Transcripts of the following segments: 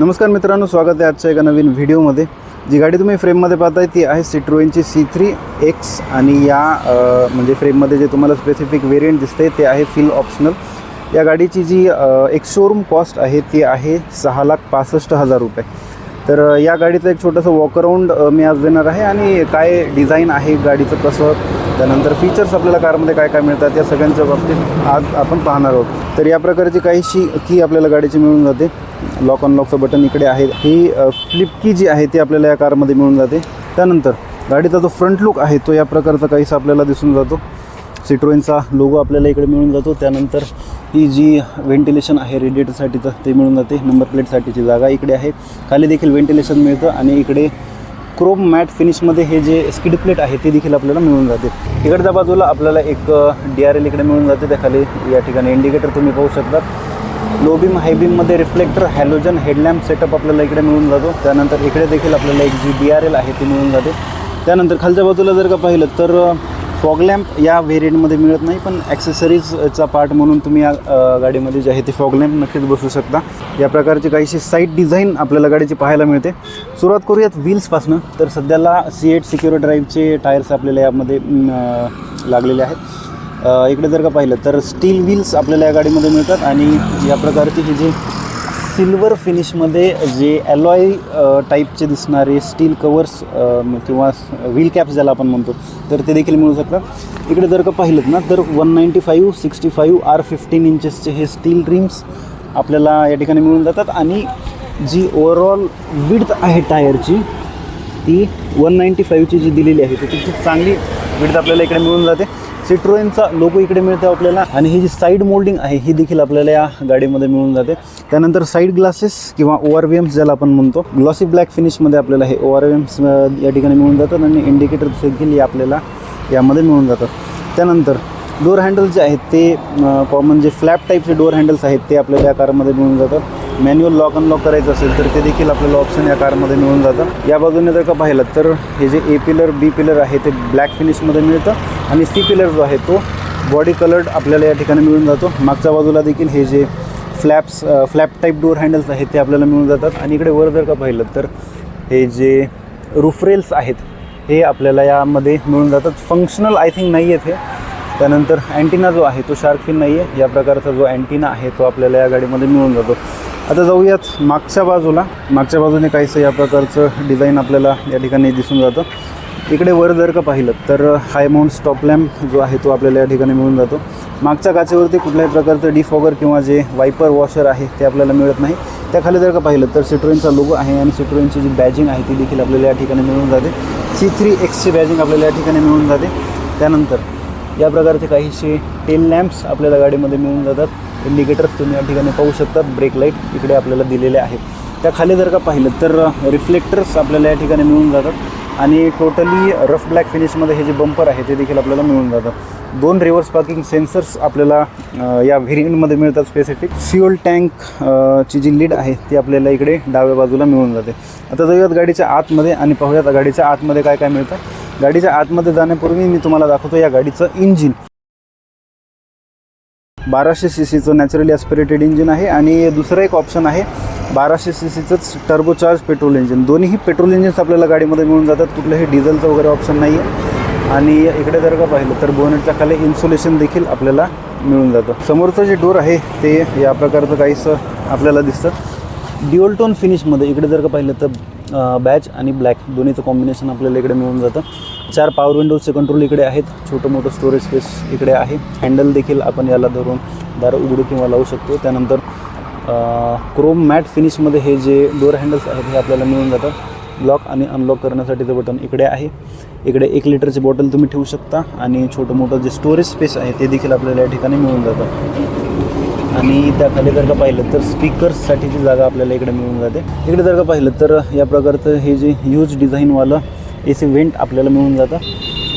नमस्कार मित्रांनो स्वागत आहे आजच्या एका नवीन व्हिडिओमध्ये. जी गाडी तुम्ही फ्रेममध्ये पाहताय ती आहे सिट्रोइनची सी थ्री एक्स आणि या म्हणजे फ्रेममध्ये जे तुम्हाला स्पेसिफिक वेरियंट दिसते ते आहे फिल ऑप्शनल या गाडीची जी एक शोरूम कॉस्ट आहे ती आहे सहा लाख पासष्ट हजार रुपये. तर या गाडीचं एक छोटंसं वॉकराऊंड मी आज देणार आहे आणि काय डिझाईन आहे गाडीचं कसं त्यानंतर फीचर्स आपल्याला कारमध्ये काय काय मिळतात या सगळ्यांच्या बाबतीत आज आपण पाहणार आहोत. तर या प्रकारची काहीशी की आपल्याला गाडीची मिळून जाते. लॉक अनलॉकचं बटन इकडे आहे. ही फ्लिप की जी आहे ती आपल्याला या कारमध्ये मिळून जाते. त्यानंतर गाडीचा जो फ्रंट लुक आहे तो या प्रकारचा काहीसा आपल्याला दिसून जातो. सिट्रोइनचा लोगो आपल्याला इकडे मिळून जातो. त्यानंतर ही जी व्हेंटिलेशन आहे रेडिएटरसाठीचं ते मिळून जाते. नंबर प्लेटसाठीची जागा इकडे आहे. खाली देखील व्हेंटिलेशन मिळतं आणि इकडे क्रोम मॅट फिनिशमध्ये हे जे स्किड प्लेट आहे ते देखील आपल्याला मिळून जाते. इकडच्या बाजूला आपल्याला एक डी आर एल इकडे मिळून जाते त्या खाली या ठिकाणी इंडिकेटर तुम्ही पाहू शकता लो बीम हाय बीममध्ये रिफ्लेक्टर हॅलोजन हेडलॅम्प सेटअप आपल्याला इकडे मिळून जातो. त्यानंतर इकडे देखील आपल्याला एक जी डी आर एल आहे ती मिळून जाते. त्यानंतर खालच्या बाजूला जर का पाहिलं तर फॉग लॅम्प या व्हेरियंटमध्ये मिळत नाही पण ॲक्सेसरीजचा पार्ट म्हणून तुम्ही या गाडीमध्ये जे आहे ते फॉग लॅम्प नक्कीच बसू शकता. या प्रकारचे काहीशी साईड डिझाईन आपल्याला गाडीची पाहायला मिळते. सुरुवात करूयात व्हील्सपासनं तर सध्याला सी एट सिक्युअर ड्राईव्हचे टायर्स आपल्याला यामध्ये लागलेले आहेत. इकडे जर का पाहिलं तर स्टील व्हील्स आपल्याला या गाडीमध्ये मिळतात आणि या प्रकारचे जे जे सिल्वर फिनिशमध्ये जे ॲलॉय टाईपचे दिसणारे स्टील कवर्स किंवा व्हील कॅप्स ज्याला आपण म्हणतो तर ते देखील मिळू शकतात. इकडे जर का पाहिलं ना तर one ninety five sixty five R fifteen इंचेसचे हे स्टील रिम्स आपल्याला या ठिकाणी मिळून जातात. आणि जी ओवरऑल विड्थ आहे टायरची ती वन नाईंटी फाईव्हची जी दिलेली आहे ती खूप चांगली विड्थ आपल्याला इकडे मिळून जाते. सिट्रोएनचा लोगो इकडे मिळतो आपल्याला. आणि ही जी साईड मोल्डिंग आहे ही देखील आपल्याला या गाडीमध्ये मिळून जाते. त्यानंतर साईड ग्लासेस किंवा ओ आर व्ही एम्स ज्याला आपण म्हणतो ग्लॉसी ब्लॅक फिनिशमध्ये आपल्याला हे ओ आर व्ही एम्स या ठिकाणी मिळून जातात आणि इंडिकेटर देखील आपल्याला यामध्ये मिळून जातात. त्यानंतर डोअर हँडल्स जे आहेत ते कॉमन जे फ्लॅप टाईपचे डोअर हँडल्स आहेत ते आपल्याला या कारमध्ये मिळून जातात. मॅन्युअल लॉक अनलॉक करायचं असेल तर ते देखील आपल्याला ऑप्शन या कारमध्ये मिळून जातं. या बाजूने जर का पाहिलं तर हे जे ए पिलर बी पिलर आहे ते ब्लॅक फिनिशमध्ये मिळतं आणि सी पिलर जो आहे तो बॉडी कलर्ड आपल्याला या ठिकाणी मिळून जातो. मागच्या बाजूला देखील हे जे flaps flap type door handles आहेत ते आपल्याला मिळून जातात. आणि इकडे वर जर का पाहिलं तर हे जे रुफरेल्स आहेत हे आपल्याला यामध्ये मिळून जातात. फंक्शनल आय थिंक नाही आहेत हे त्यानंतर अँटिना जो आहे तो शार्क फिन नाही आहे या प्रकारचा जो अँटिना आहे तो आपल्याला या गाडीमध्ये मिळून जातो. आता जाऊयात मागच्या बाजूला. मागच्या बाजूने काहीसं या प्रकारचं डिझाईन आपल्याला या ठिकाणी दिसून जातं. इकडे वर जर का पाहिलं तर हाय माउंट स्टॉप लॅम्प जो आहे तो आपल्याला या ठिकाणी मिळून जातो. मागच्या काचेवरती कुठल्याही प्रकारचं डिफॉगर किंवा जे वायपर वॉशर आहे ते आपल्याला मिळत नाही. त्याखाली जर का पाहिलं तर सिट्रोईनचा लोगो आहे आणि सिट्रोईनची जी बॅजिंग आहे ती देखील आपल्याला या ठिकाणी मिळून जाते. सी थ्री एक्सची बॅजिंग आपल्याला या ठिकाणी मिळून जाते. त्यानंतर या प्रकारचे काहीसे टेल लॅम्प्स आपल्याला गाडीमध्ये मिळून जातात. इंडिकेटर्स तुम्ही या ठिकाणी पाहू शकतात ब्रेक लाइट इकडे आपल्याला दिलेले आहेत. त्या खाली जर का पाहिलं तर रिफ्लेक्टर्स आपल्याला या ठिकाणी मिळून जातात. आणि टोटली रफ ब्लॅक फिनिशमध्ये हे जे बंपर आहे ते देखील आपल्याला मिळून जातं. दोन रिव्हर्स पार्किंग सेन्सर्स आपल्याला या व्हेरियंटमध्ये मिळतात स्पेसिफिक फ्युअल टँक ची जी लीड आहे ती आपल्याला इकडे डाव्या बाजूला मिळून जाते. आता जाऊयात गाडीच्या आतमध्ये आणि पाहूयात गाडीच्या आतमध्ये काय काय मिळतं. गाडीच्या आतमध्ये जाण्यापूर्वी मी तुम्हाला दाखवतो या गाडीचं इंजिन बाराशे सी सीचं नॅचरली ॲस्पिरेटेड इंजिन आहे आणि दुसरं एक ऑप्शन आहे बाराशे सी सीचंच टर्बोचार्ज पेट्रोल इंजिन दोन्हीही पेट्रोल इंजिन्स आपल्याला गाडीमध्ये मिळून जातात कुठलंही डिझेलचं वगैरे ऑप्शन नाही आहे आणि इकडे जर का पाहिलं तर बोनेटच्या खाली इन्सुलेशन देखील आपल्याला मिळून जातं. समोरचं जे डोर आहे ते या प्रकारचं काहीसं आपल्याला दिसतं. ड्युअल टोन फिनिशमध्ये इकडे जर का पाहिलं तर बॅच आणि ब्लॅक दोन्हीचं कॉम्बिनेशन आपल्याला इकडे मिळून जातं. चार पॉवर विंडोजचे कंट्रोल इकडे आहेत. छोटं मोठं स्टोरेज स्पेस इकडे आहे. हँडल देखील आपण याला धरून दार उघडू किंवा लावू शकतो. त्यानंतर क्रोम मॅट फिनिशमध्ये हे जे डोअर हँडल्स आहेत हे आपल्याला मिळून जातात लॉक आणि अनलॉक करण्यासाठीचं बटन इकडे आहे. इकडे एक लिटरची बॉटल तुम्ही ठेवू शकता आणि छोटं मोठं जे स्टोरेज स्पेस आहे ते देखील आपल्याला या ठिकाणी मिळून जातं. आणि त्याखाली जर का पाहिलं तर स्पीकर्ससाठीची जागा आपल्याला इकडे मिळून जाते. इकडे जर का पाहिलं तर या प्रकारचं हे जे ह्यूज डिझाईनवालं ए सी वेंट आपल्याला मिळून जातं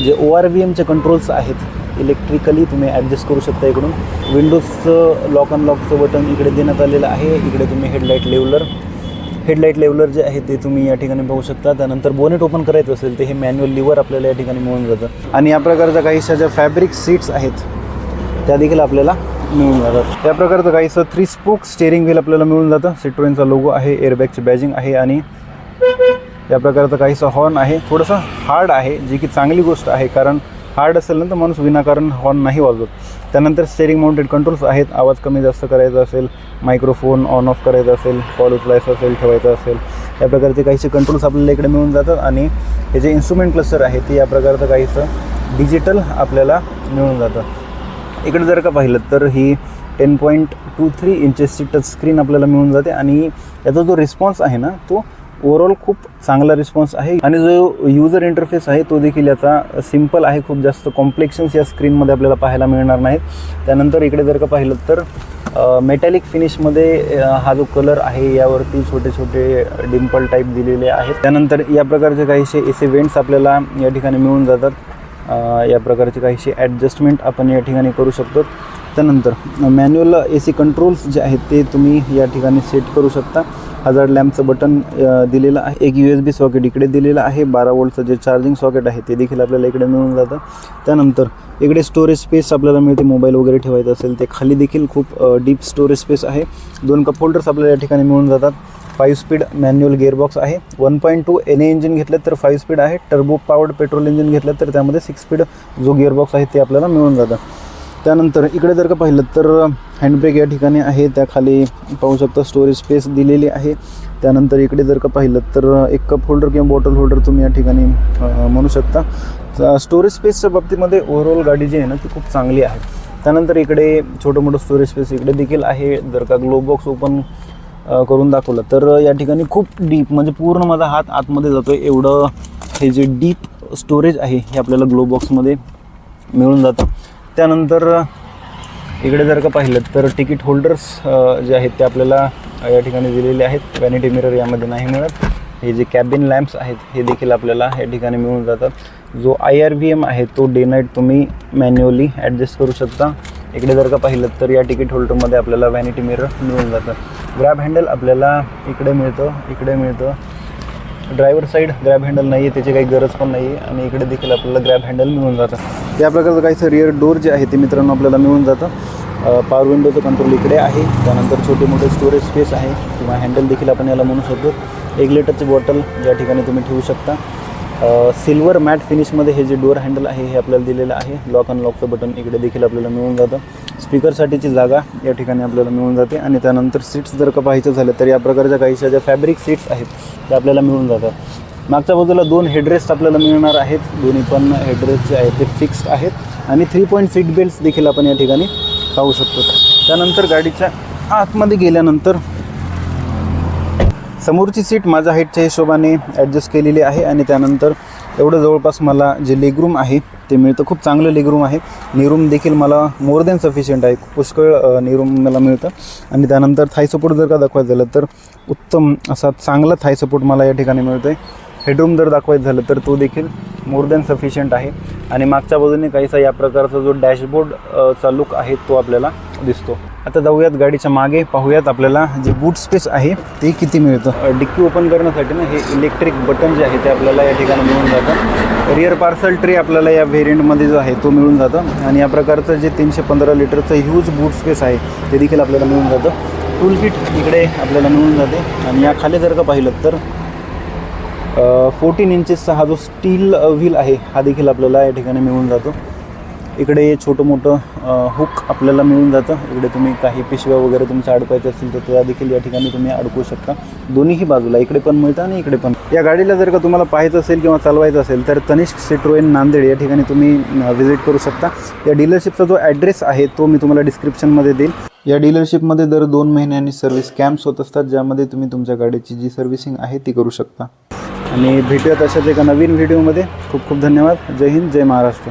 जे ओ आर व्ही एमचे कंट्रोल्स आहेत इलेक्ट्रिकली तुम्ही ॲडजस्ट करू शकता इकडून. विंडोजचं लॉक अनलॉकचं बटन इकडे देण्यात आलेलं आहे. इकडे तुम्ही हेडलाईट लेवलर हेडलाईट लेवलर जे आहे ते तुम्ही या ठिकाणी बघू शकता. त्यानंतर बोनेट ओपन करायचं असेल ते हे मॅन्युअल लिव्हर आपल्याला या ठिकाणी मिळून जातं. आणि या प्रकारच्या काहीशा ज्या फॅब्रिक सीट्स आहेत त्या देखील आपल्याला मिळून जातात. त्या प्रकारचं काहीसं थ्री स्पोक स्टेअरिंग व्हील आपल्याला मिळून जातं. सिट्रोनचा लोगो आहे एअरबॅगची बॅजिंग आहे आणि या प्रकारचं काहीसं हॉर्न आहे. थोडंसं हार्ड आहे जी की चांगली गोष्ट आहे कारण हार्ड असेल ना तर माणूस विनाकारण हॉर्न नाही वाजवत. त्यानंतर स्टेअरिंग माउंटेड कंट्रोल्स आहेत. आवाज कमी जास्त करायचा असेल मायक्रोफोन ऑन ऑफ करायचा असेल कॉल उचलायचा असेल ठेवायचं असेल. या प्रकारचे काहीसे कंट्रोल्स आपल्याला इकडे मिळून जातात आणि हे जे इन्स्ट्रुमेंट क्लस्टर आहे ते या प्रकारचं काहीसं डिजिटल आपल्याला मिळून जातं. इकडे जर का पाहिलं तर ही टेन पॉईंट टू थ्री इंचेसची टच स्क्रीन आपल्याला मिळून जाते आणि याचा जो रिस्पॉन्स आहे ना तो ओव्हरऑल खूप चांगला रिस्पॉन्स आहे. आणि जो युजर इंटरफेस आहे तो देखील याचा सिंपल आहे खूप जास्त कॉम्प्लेक्शन्स या स्क्रीनमध्ये आपल्याला पाहायला मिळणार नाहीत. त्यानंतर इकडे जर का पाहिलं तर मेटॅलिक फिनिशमध्ये हा जो कलर आहे यावरती छोटे छोटे डिम्पल टाईप दिलेले आहेत. त्यानंतर या प्रकारचे काहीसे एसे वेंट्स आपल्याला या ठिकाणी मिळून जातात. या प्रकारचे काहीशी ॲडजस्टमेंट आपण या ठिकाणी करू शकतो. त्यानंतर मॅन्युअल ए सी कंट्रोल्स जे आहेत ते तुम्ही या ठिकाणी सेट करू शकता. हजार लॅम्पचं बटन दिलेलं आहे. एक यू एस बी सॉकेट इकडे दिलेलं आहे. बारा वोल्टचं जे चार्जिंग सॉकेट आहे ते देखील आपल्याला इकडे मिळून जातं. त्यानंतर इकडे स्टोरेज स्पेस आपल्याला मिळते. मोबाईल वगैरे ठेवायचं असेल ते खाली देखील खूप डीप स्टोरेज स्पेस आहे. दोन कप होल्डर्स आपल्याला या ठिकाणी मिळून जातात. फाईव्ह स्पीड मॅन्युअल गिअरबॉक्स आहे. One point two N A engine घेतलं तर फाईव्ह स्पीड आहे. टर्बो पावर्ड पेट्रोल इंजिन घेतलं तर त्यामध्ये सिक्स स्पीड जो गिअरबॉक्स आहे ते आपल्याला मिळून जातं. त्यानंतर इकडे जर का पाहिलं तर हँडब्रेक या ठिकाणी आहे. त्याखाली पाहू शकता स्टोरेज स्पेस दिलेली आहे. त्यानंतर इकडे जर का पाहिलं तर एक कप होल्डर किंवा बॉटल होल्डर तुम्ही या ठिकाणी म्हणू शकता. स्टोरेज स्पेसच्या बाबतीमध्ये ओव्हरऑल गाडी जी आहे ना ती खूप चांगली आहे. त्यानंतर इकडे छोटं मोठं स्टोरेज स्पेस इकडे देखील आहे. जर का ग्लोबॉक्स ओपन करून दाखवलं. तर या ठिकाणी खूप डीप म्हणजे पूर्ण माझा हात आतमध्ये जातो आहे एवढं हे जे डीप स्टोरेज आहे हे आपल्याला ग्लो बॉक्समध्ये मिळून जातं. त्यानंतर इकडे जर का पाहिलं तर तिकीट होल्डर्स जे आहेत ते आपल्याला या ठिकाणी दिलेले आहेत. वॅनिटी मिरर यामध्ये नाही मिळत. हे जे कॅबिन लॅम्प्स आहेत हे देखील आपल्याला या ठिकाणी मिळून जातात. जो आय आर व्ही एम आहे तो डे नाईट तुम्ही मॅन्युअली ॲडजस्ट करू शकता. इकडे जर का पाहिलं तर या तिकीट होल्डरमध्ये आपल्याला व्हॅनिटी मिरर मिळून जातं. ग्रॅब हँडल आपल्याला इकडे मिळतं इकडे मिळतं. ड्रायव्हर साईड ग्रॅब हँडल नाही आहे त्याची काही गरज पण नाही आहे आणि इकडे देखील आपल्याला ग्रॅब हँडल मिळून जातं. त्या प्रकारचं काहीसं रिअर डोर जे आहे ते मित्रांनो आपल्याला मिळून जातं. पावर विंडोचं कंट्रोल इकडे आहे. त्यानंतर छोटे मोठे स्टोरेज स्पेस आहे किंवा हँडल देखील आपण याला म्हणू शकतो. एक लिटरची बॉटल या ठिकाणी तुम्ही ठेवू शकता. सिल्वर मॅट फिनिशमध्ये हे जे डोअर हँडल आहे हे आपल्याला दिलेलं आहे. लॉक अनलॉकचं बटन इकडे देखील आपल्याला मिळून जातं. स्पीकरसाठीची जागा या ठिकाणी आपल्याला मिळून जाते. आणि त्यानंतर सीट्स जर का पाहायचं झालं तर या प्रकारच्या काहीशा ज्या फॅब्रिक सीट्स आहेत त्या आपल्याला मिळून जातात. मागच्या बाजूला दोन हेडरेस्ट आपल्याला मिळणार आहेत. दोन्ही पण हेडरेस्ट जे आहेत ते फिक्स्ड आहेत. आणि थ्री पॉईंट सीट बेल्ट्स देखील आपण या ठिकाणी पाहू शकतो. त्यानंतर गाडीच्या आतमध्ये गेल्यानंतर समोरची सीट माझ्या हाईटच्या हिशोबाने ॲडजस्ट केलेली आहे आणि त्यानंतर एवढं जवळपास मला जे लेगरूम आहे ते मिळतं. खूप चांगलं लेगरूम आहे. निरूम देखील मला मोर दॅन सफिशियंट आहे. पुष्कळ निरूम मला मिळतं. आणि त्यानंतर थाय सपोर्ट जर का दाखवायचं झालं तर उत्तम असा चांगला थाय सपोर्ट मला या ठिकाणी मिळतो आहे हेडरूम जर दाखवायचं झालं तर तो देखील मोर दॅन सफिशियंट आहे. आणि मागच्या बाजूने काहीसा या प्रकारचा जो डॅशबोर्ड लुक आहे तो आपल्याला दिसतो. आता जाऊयात गाडीच्या मागे पाहूयात आपल्याला जे बूट स्पेस आहे ते किती मिळतं. डिक्की ओपन करण्यासाठी ना हे इलेक्ट्रिक बटन जे आहे ते आपल्याला या ठिकाणी मिळून जातं. रिअर पार्सल ट्रे आपल्याला या व्हेरियंटमध्ये जो आहे तो मिळून जातं. आणि या प्रकारचं जे तीनशे पंधरा लिटरचं ह्यूज बूट स्पेस आहे ते देखील आपल्याला मिळून जातं. टूल किट इकडे आपल्याला मिळून जाते. आणि या खाली जर का पाहिलं तर फोर्टीन इंचेसचा हा जो स्टील व्हील आहे हा देखील आपल्याला या ठिकाणी मिळून जातो. इकडे छोटं मोठं हुक आपल्याला मिळून जातं. इकडे तुम्ही काही पिशव्या वगैरे तुमच्या अडकायच्या असतील तर त्या देखील या ठिकाणी तुम्ही अडकू शकता. दोन्हीही बाजूला इकडे पण मिळतं आणि इकडे पण. या गाडीला जर का तुम्हाला पाहायचं असेल किंवा चालवायचं असेल तर तनिष्क सिट्रोएन नांदेड या ठिकाणी तुम्ही व्हिजिट करू शकता. या डीलरशिपचा जो ॲड्रेस आहे तो मी तुम्हाला डिस्क्रिप्शनमध्ये देईल या डीलरशिपमध्ये दर दोन महिन्यांनी सर्व्हिस कॅम्प्स होत असतात ज्यामध्ये तुम्ही तुमच्या गाडीची जी सर्व्हिसिंग आहे ती करू शकता. आणि भेटूयात अशाच एका नवीन व्हिडिओमध्ये. खूप खूप धन्यवाद. जय हिंद जय महाराष्ट्र.